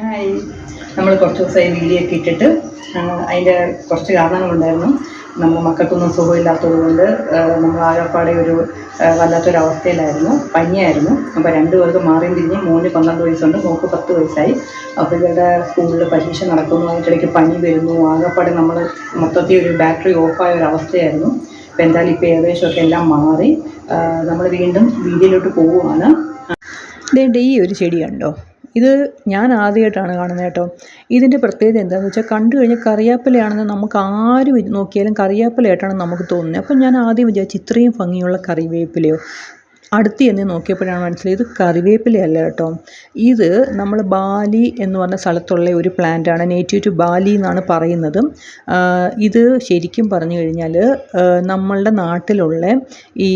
Hi നമ്മൾ കുറച്ച് ദിവസമായി വീഡിയോ ഒക്കെ ഇട്ടിട്ട് അതിന്റെ കുറച്ച് കാരണങ്ങളുണ്ടായിരുന്നു നമ്മൾ മക്കൾക്കൊന്നും സുഖമില്ലാത്തത് കൊണ്ട് നമ്മൾ ആകപ്പാടെ ഒരു വല്ലാത്തൊരവസ്ഥയിലായിരുന്നു. പനിയായിരുന്നു. അപ്പോൾ രണ്ട് പേർക്ക് മാറിയും തിരിഞ്ഞ് മോന് പന്ത്രണ്ട് വയസ്സുണ്ട് മോക്ക് പത്ത് വയസ്സായി. അപ്പോൾ ഇവരുടെ സ്കൂളിൽ പരീക്ഷ നടക്കുന്നു അതിനിടയ്ക്ക് പനി വരുന്നു. ആകപ്പാടെ നമ്മൾ മൊത്തത്തിൽ ഒരു ബാറ്ററി ഓഫായ ഒരു അവസ്ഥയായിരുന്നു അപ്പോൾ എന്തായാലും ഇപ്പോൾ ഏകദേശമൊക്കെ എല്ലാം മാറി. നമ്മൾ വീണ്ടും വീഡിയോയിലോട്ട് പോവുകയാണ്. ഈ ഒരു ചെടി കണ്ടോ? ഇത് ഞാൻ ആദ്യമായിട്ടാണ് കാണുന്നത് കേട്ടോ. ഇതിന്റെ പ്രത്യേകത എന്താണെന്ന് വെച്ചാൽ കണ്ടു കഴിഞ്ഞാൽ കറിയാപ്പിലയാണെന്ന് നമുക്ക് ആര് നോക്കിയാലും കറിയാപ്പിലയായിട്ടാണ് നമുക്ക് തോന്നുന്നത്. അപ്പം ഞാൻ ആദ്യം വിചാരിച്ചു ഇത്രയും ഭംഗിയുള്ള കറിവേപ്പിലയോ? അടുത്ത് ചെന്ന് നോക്കിയപ്പോഴാണ് മനസ്സിലായത് ഇത് കറിവേപ്പിലയല്ല കേട്ടോ. ഇത് നമ്മൾ ബാലി എന്ന് പറഞ്ഞ സ്ഥലത്തുള്ള ഒരു പ്ലാന്റാണ് നേറ്റീവ് ടു ബാലി എന്നാണ് പറയുന്നത്. ഇത് ശരിക്കും പറഞ്ഞു കഴിഞ്ഞാൽ നമ്മളുടെ നാട്ടിലുള്ള ഈ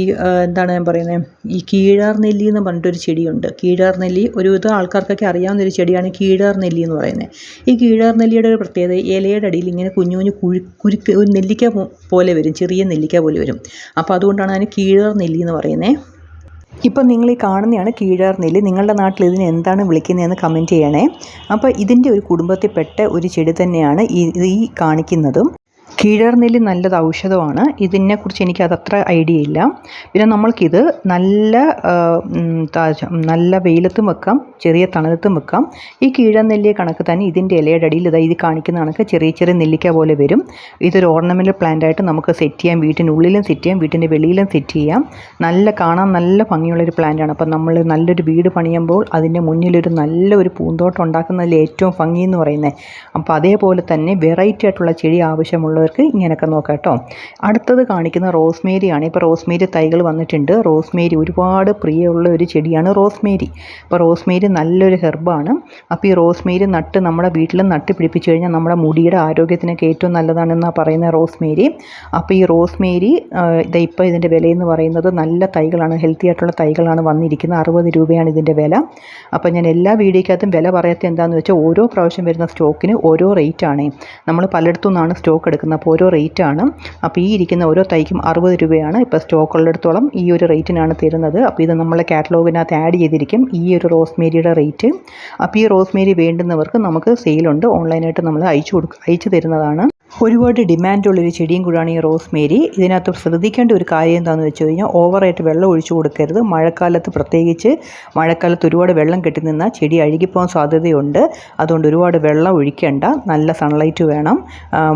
എന്താണ് ഞാൻ പറയുന്നത് ഈ കീഴാർ നെല്ലി എന്ന് പറഞ്ഞിട്ടൊരു ചെടിയുണ്ട്. കീഴാർ നെല്ലി ഒരുവിധം ആൾക്കാർക്കൊക്കെ അറിയാവുന്ന ഒരു ചെടിയാണ് കീഴാർ നെല്ലി എന്ന് പറയുന്നത് ഈ കീഴാർ നെല്ലിയുടെ ഒരു പ്രത്യേകത ഇലയുടെ അടിയിൽ ഇങ്ങനെ കുഞ്ഞു കുഞ്ഞു കുഴി കുരുക്ക് ഒരു നെല്ലിക്ക പോലെ വരും ചെറിയ നെല്ലിക്ക പോലെ വരും. അപ്പോൾ അതുകൊണ്ടാണ് അതിന് കീഴാർ നെല്ലി എന്ന് പറയുന്നത് ഇപ്പം നിങ്ങൾ ഈ കാണുന്നതാണ് കീഴാർ നിങ്ങളുടെ നാട്ടിൽ ഇതിനെ എന്താണ് വിളിക്കുന്നതെന്ന് കമന്റ് ചെയ്യണേ. അപ്പോൾ ഇതിന്റെ ഒരു കുടുംബത്തിൽപ്പെട്ട ഒരു ചെടി തന്നെയാണ് ഈ ഈ കാണിക്കുന്നതും. കീഴാർ നെല്ലി നല്ലത് ഔഷധമാണ്. ഇതിനെക്കുറിച്ച് എനിക്ക് അതത്ര ഐഡിയ ഇല്ല. പിന്നെ നമ്മൾക്കിത് നല്ല നല്ല വെയിലത്തും വെക്കാം ചെറിയ തണലത്തും വെക്കാം. ഈ കീഴർനെല്ലിയെ കണക്ക് തന്നെ ഇതിന്റെ ഇലയുടെ അടിയിൽ ഇതാ ഇത് കാണിക്കുന്ന കണക്ക് ചെറിയ ചെറിയ നെല്ലിക്ക പോലെ വരും. ഇതൊരു ഓർണമെന്റൽ പ്ലാന്റ് ആയിട്ട് നമുക്ക് സെറ്റ് ചെയ്യാം. വീട്ടിനുള്ളിലും സെറ്റ് ചെയ്യാം വീട്ടിന്റെ വെളിയിലും സെറ്റ് ചെയ്യാം. നല്ല കാണാൻ നല്ല ഭംഗിയുള്ളൊരു പ്ലാന്റാണ്. അപ്പം നമ്മൾ നല്ലൊരു വീട് പണിയുമ്പോൾ അതിന്റെ മുന്നിലൊരു നല്ലൊരു പൂന്തോട്ടം ഉണ്ടാക്കുന്നതിൽ ഏറ്റവും ഭംഗി എന്ന് പറയുന്നത്. അപ്പോൾ അതേപോലെ തന്നെ വെറൈറ്റി ആയിട്ടുള്ള ചെടി ആവശ്യമുള്ളവർക്ക് ഇങ്ങനെയൊക്കെ നോക്കാം കേട്ടോ. അടുത്തത് കാണിക്കുന്ന റോസ്മേരിയാണ്. ഇപ്പോൾ റോസ്മേരി തൈകൾ വന്നിട്ടുണ്ട്. റോസ്മേരി ഒരുപാട് പ്രിയമുള്ള ഒരു ചെടിയാണ് റോസ്മേരി. അപ്പോൾ റോസ്മേരി നല്ലൊരു ഹെർബാണ്. അപ്പോൾ ഈ റോസ്മേരി നട്ട് നമ്മുടെ വീട്ടിൽ നട്ട് പിടിപ്പിച്ചു കഴിഞ്ഞാൽ നമ്മുടെ മുടിയുടെ ആരോഗ്യത്തിനൊക്കെ ഏറ്റവും നല്ലതാണെന്നാണ് പറയുന്നത് റോസ്മേരി. അപ്പോൾ ഈ റോസ്മേരി ഇപ്പോൾ ഇതിന്റെ വിലയെന്ന് പറയുന്നത് നല്ല തൈകളാണ്. ഹെൽത്തി ആയിട്ടുള്ള തൈകളാണ് വന്നിരിക്കുന്നത്. അറുപത് രൂപയാണ് ഇതിന്റെ വില. അപ്പോൾ ഞാൻ എല്ലാ വീഡിയോക്കകത്തും വില പറയാത്ത എന്താണെന്ന് വെച്ചാൽ ഓരോ പ്രാവശ്യം വരുന്ന സ്റ്റോക്കിന് ഓരോ റേറ്റാണ്. നമ്മൾ പലയിടത്തു നിന്നാണ് സ്റ്റോക്ക് എടുക്കുന്നത്. അപ്പോൾ ഓരോ റേറ്റാണ് അപ്പോൾ ഈ ഇരിക്കുന്ന ഓരോ തൈക്കും അറുപത് രൂപയാണ്. ഇപ്പോൾ സ്റ്റോക്ക് ഉള്ളിടത്തോളം ഈ ഒരു റേറ്റിനാണ് തരുന്നത്. അപ്പോൾ ഇത് നമ്മളെ കാറ്റലോഗിനകത്ത് ആഡ് ചെയ്തിരിക്കും ഈ ഒരു റോസ്മേരിയുടെ റേറ്റ് അപ്പോൾ ഈ റോസ്മേരി വേണ്ടുന്നവർക്ക് നമുക്ക് സെയിലുണ്ട് ഓൺലൈനായിട്ട് നമ്മൾ അയച്ചു കൊടുക്കുക അയച്ചു തരുന്നതാണ്. ഒരുപാട് ഡിമാൻഡുള്ളൊരു ചെടിയും കൂടാണ് ഈ റോസ്മേരി. ഇതിനകത്ത് ശ്രദ്ധിക്കേണ്ട ഒരു കാര്യം എന്താണെന്ന് വെച്ച് കഴിഞ്ഞാൽ ഓവറായിട്ട് വെള്ളം ഒഴിച്ചു കൊടുക്കരുത്. മഴക്കാലത്ത് പ്രത്യേകിച്ച് മഴക്കാലത്ത് ഒരുപാട് വെള്ളം കെട്ടി നിന്നാൽ ചെടി അഴുകിപ്പോകാൻ സാധ്യതയുണ്ട്. അതുകൊണ്ട് ഒരുപാട് വെള്ളം ഒഴിക്കേണ്ട. നല്ല സൺലൈറ്റ് വേണം.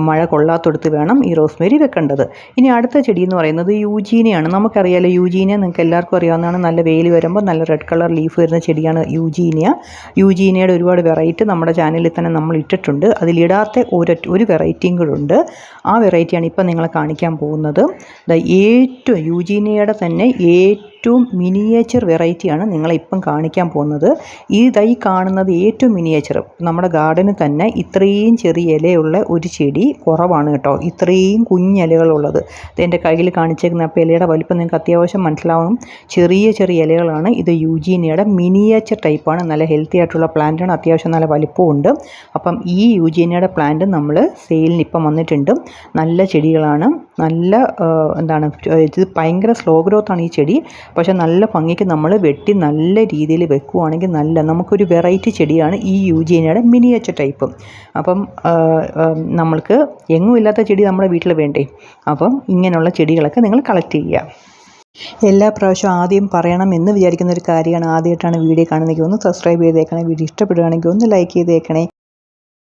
മഴ കൊള്ളാത്തൊടുത്ത് വേണം ഈ റോസ്മേരി വെക്കേണ്ടത്. ഇനി അടുത്ത ചെടി എന്ന് പറയുന്നത് യൂജീനയാണ്. നമുക്കറിയാലോ യൂജീനിയ നിങ്ങൾക്ക് എല്ലാവർക്കും അറിയാവുന്നതാണ്. നല്ല വെയിൽ വരുമ്പോൾ നല്ല റെഡ് കളർ ലീഫ് വരുന്ന ചെടിയാണ് യൂജീനിയ യൂജീനിയയുടെ ഒരുപാട് വെറൈറ്റി നമ്മുടെ ചാനലിൽ തന്നെ നമ്മൾ ഇട്ടിട്ടുണ്ട്. അതിലിടാത്ത ഒരു ഒരു വെറൈറ്റിയും ഉണ്ട് ആ വെറൈറ്റിയാണ് ഇപ്പം നിങ്ങളെ കാണിക്കാൻ പോകുന്നത്. ദ ഏറ്റവും യൂജീനിയയുടെ തന്നെ ഏറ്റവും മിനിയേച്ചർ വെറൈറ്റിയാണ് നിങ്ങളിപ്പം കാണിക്കാൻ പോകുന്നത്. ഈ തൈ കാണുന്നത് ഏറ്റവും മിനിയേച്ചർ നമ്മുടെ ഗാർഡനിൽ തന്നെ ഇത്രയും ചെറിയ ഇലയുള്ള ഒരു ചെടി കുറവാണ് കേട്ടോ. ഇത്രയും കുഞ്ഞിലകളുള്ളത് ഇത് എന്റെ കയ്യിൽ കാണിച്ചേക്കുന്ന അപ്പോൾ ഇലയുടെ വലിപ്പം നിങ്ങൾക്ക് അത്യാവശ്യം മനസ്സിലാവും. ചെറിയ ചെറിയ ഇലകളാണ്. ഇത് യൂജീനിയയുടെ മിനിയേച്ചർ ടൈപ്പാണ് നല്ല ഹെൽത്തി ആയിട്ടുള്ള പ്ലാന്റാണ് അത്യാവശ്യം നല്ല വലിപ്പമുണ്ട് അപ്പം ഈ യൂജീനിയയുടെ പ്ലാന്റ് നമ്മൾ സെയിലിന് ഇപ്പം വന്നിട്ടുണ്ട്. നല്ല ചെടികളാണ്. നല്ല എന്താണ് ഇത് ഭയങ്കര സ്ലോ ഗ്രോത്ത് ആണ് ഈ ചെടി. പക്ഷേ നല്ല ഭംഗിക്ക് നമ്മൾ വെട്ടി നല്ല രീതിയിൽ വെക്കുകയാണെങ്കിൽ നല്ല നമുക്കൊരു വെറൈറ്റി ചെടിയാണ് ഈ യൂജീനയുടെ മിനിയേച്ചർ ടൈപ്പ് അപ്പം നമ്മൾക്ക് എങ്ങും ഇല്ലാത്ത ചെടി നമ്മുടെ വീട്ടിൽ വേണ്ടേ? അപ്പം ഇങ്ങനെയുള്ള ചെടികളൊക്കെ നിങ്ങൾ കളക്ട് ചെയ്യുക. എല്ലാ പ്രാവശ്യവും ആദ്യം പറയണം എന്ന് വിചാരിക്കുന്ന ഒരു കാര്യമാണ്. ആദ്യമായിട്ടാണ് വീഡിയോ കാണുന്നതെങ്കിൽ ഒന്ന് സബ്സ്ക്രൈബ് ചെയ്തേക്കണേ. വീഡിയോ ഇഷ്ടപ്പെടുകയാണെങ്കിൽ ഒന്ന് ലൈക്ക് ചെയ്തേക്കണേ.